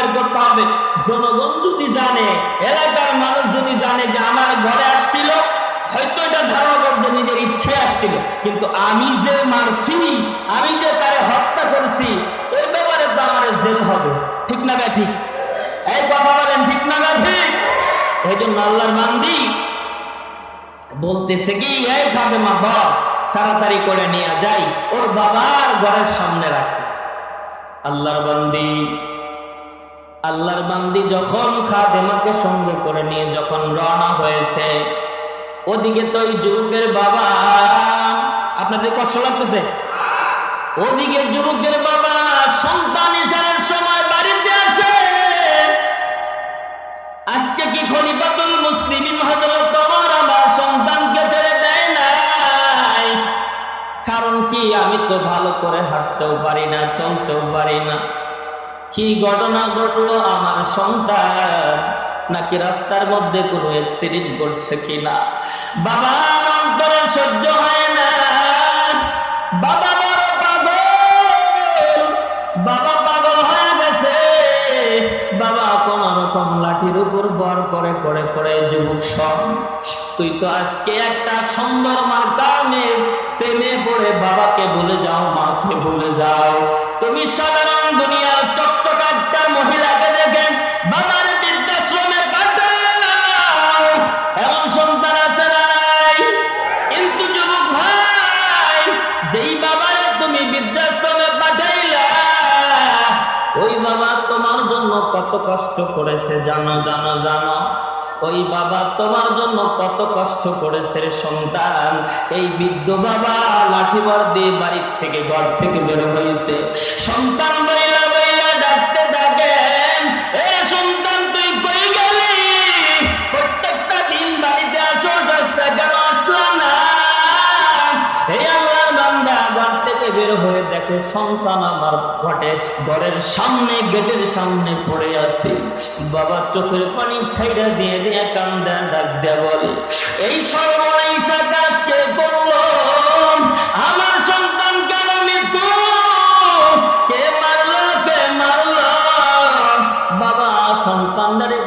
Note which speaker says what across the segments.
Speaker 1: বের করতে হবে। জনগণ যদি জানে, এলাকার মানুষ যদি জানে যে আমার ঘরে আসছিল, হয়তো এটা ধারণা করবে নিজের ইচ্ছে আসছিল। কিন্তু আমি যে মারছি, আমি যে তারে হত্যা করছি, এর ব্যাপারে তো আমার জেল হবে। ঠিক না ব্যাঠি এই কথা বলেন, ঠিক না ব্যাঠি এই জন্য আল্লাহর মান্দি বলতেছে কি, এই খাবে মা বাপ তাড়াতাড়ি করে নিয়ে যাই। ওর বাবার ঘরের সামনে রাখি। আল্লাহর বান্দি আল্লাহর বান্দি যখন খাদেমাকে সঙ্গে করে নিয়ে যখন রওনা হয়েছে, ওদিকে তো ওই যুবকের বাবা, আপনাদের কষ্ট লাগতেছে? ওদিকে যুবকের বাবা সন্তান ইশারের সময় বাড়িতে আসে। আজকে কি খলিফাতুল মুসলিমিন হযরত তোমার আমার সন্তানকে ছেড়ে দেয় নাই? কারণ কি আমি তো ভালো করে হাঁটতেও পারি না, চলতেও পারি না। কি ঘটনা ঘটলো আমার সন্তান? নাকি রাস্তার মধ্যে কোনো অ্যাক্সিডেন্ট করছে কিনা? বাবার সহ্য হয় না। বাবা করে করে তুই তো আজকে একটা মার বাবাকে ভুলে যাও ভুলে যাও। তুমি সাধারণ জন্য কত কষ্ট করেছে, জানো জানো জানো? ওই বাবা তোমার জন্য কত কষ্ট করেছে সন্তান। এই বৃদ্ধ বাবা লাঠিবার দিয়ে বাড়ির থেকে ঘর থেকে বের হয়েছে। সন্তান সন্তান আমার ঘটে ঘরের সামনে, গেটের সামনে পড়ে আছে। বাবার চোখের পানি ছাইড়া দিয়ে দিয়ে কান্দা ডাক দেয়া বলে, এই সর্বনাশা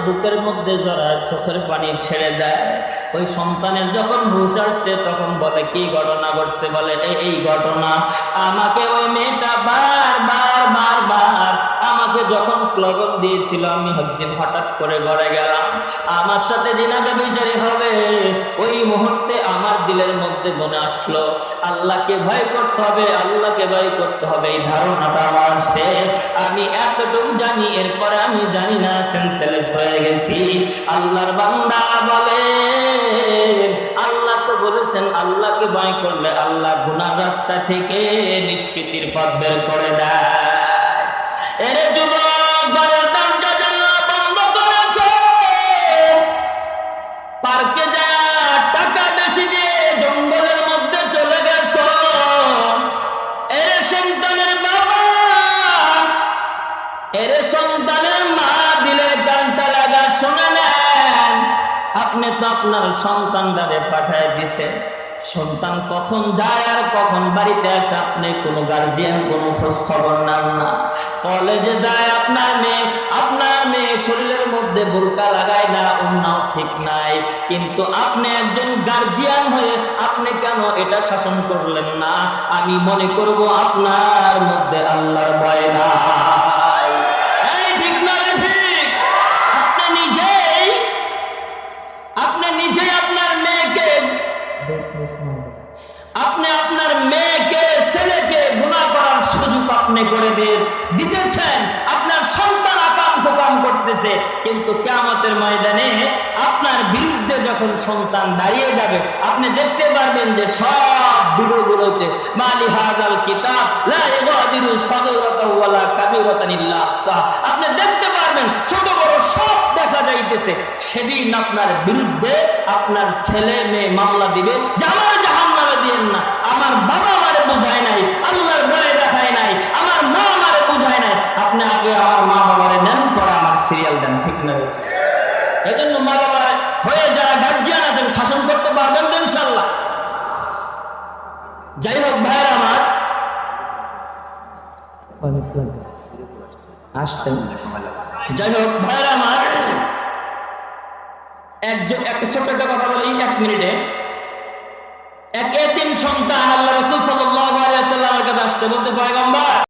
Speaker 1: বুকের মধ্যে জড়ায় চোখের পানি ছেড়ে দেয়, ওই সন্তানের যখন হুশ আসছে, তখন বলে, কি ঘটনা ঘটছে? বলে, "এই- ঘটনা আমাকে ওই মেয়েটা বার যখন দিয়েছিল, আমি একদিন হঠাৎ করে ঘরে গেলাম। আমার সাথে দিনাকে বিচারি হবে। ওই মুহূর্তে আমার দিলের মধ্যে মনে আসলো, আল্লাহকে ভয় করতে হবে, আল্লাহকে ভয় করতে হবে। এই ধারণাটা আমার আসছে। আমি এতটুকু জানি, এরপরে আমি জানি না, সেন্সেলেস হয়ে গেছি। আল্লাহর বান্দা বলে, আল্লাহ তো বলেছেন, আল্লাহকে ভয় করলে আল্লাহ গুনার রাস্তা থেকে নিষ্কৃতির পথ বের করে দেয়। সন্তানের মা দিলের গানটা লাগা শুনে আপনি তো আপনার সন্তানটারে পাঠায় দিছেন। সন্তান কখন যায় আর কখন বাড়িতে আসে আপনি কোনো গার্জিয়ান কোনো খোঁজ খবর নেন না। কলেজে যায় আপনার মেয়ে আপনার মেয়ে শরীরের মধ্যে বোরকা লাগায় না, অন্যও ঠিক নাই। কিন্তু আপনি একজন গার্জিয়ান হয়ে আপনি কেন এটা শাসন করলেন না? আমি মনে করব আপনার মধ্যে আল্লাহর ভয় নাই। আপনি আপনার মেয়েকে, ছেলেকে গুণা করার সুযোগ আপনি করে দিয়ে দিতেছেন আপনার সন্তান আকাম কোকাম করতেছে। কিন্তু কেয়ামতের ময়দানে আপনার বিরুদ্ধে যখন সন্তান দাঁড়িয়ে যাবে, আপনি দেখতে পারবেন যে সব ভিডিওগুলোতে, মালি হাজাল কিতাব আপনি দেখতে পারবেন, ছোট বড় সব দেখা যাইতেছে। সেদিন আপনার বিরুদ্ধে আপনার ছেলে মেয়ে মামলা দিবে। যে আমার দিয়েন না। আমার বাবা আমারে বোঝায় নাই, আল্লাহর ভয়ে দেখায় নাই, আমার মা আমারে বোঝায় নাই। আপনি আগে আমার মা বাবারে নেন, পরে আমার সিরিয়াল দেন, ঠিক না এই জন্য মা বাবার হয়ে যারা গার্জিয়ান আছেন, শাসন করতে পারবেন তো ইনশাল্লাহ যাই হোক ভাইয়ের আমার, আসতেন। যাই হোক ভাইরা আমার একজন একটা ছোট্ট কথা বলি, এক মিনিটে। এক এতিম সন্তান আল্লাহ রসুল সাল্লাল্লাহু আলাইহি সাল্লামের কাছে আসছে বলতে পয়গম্বর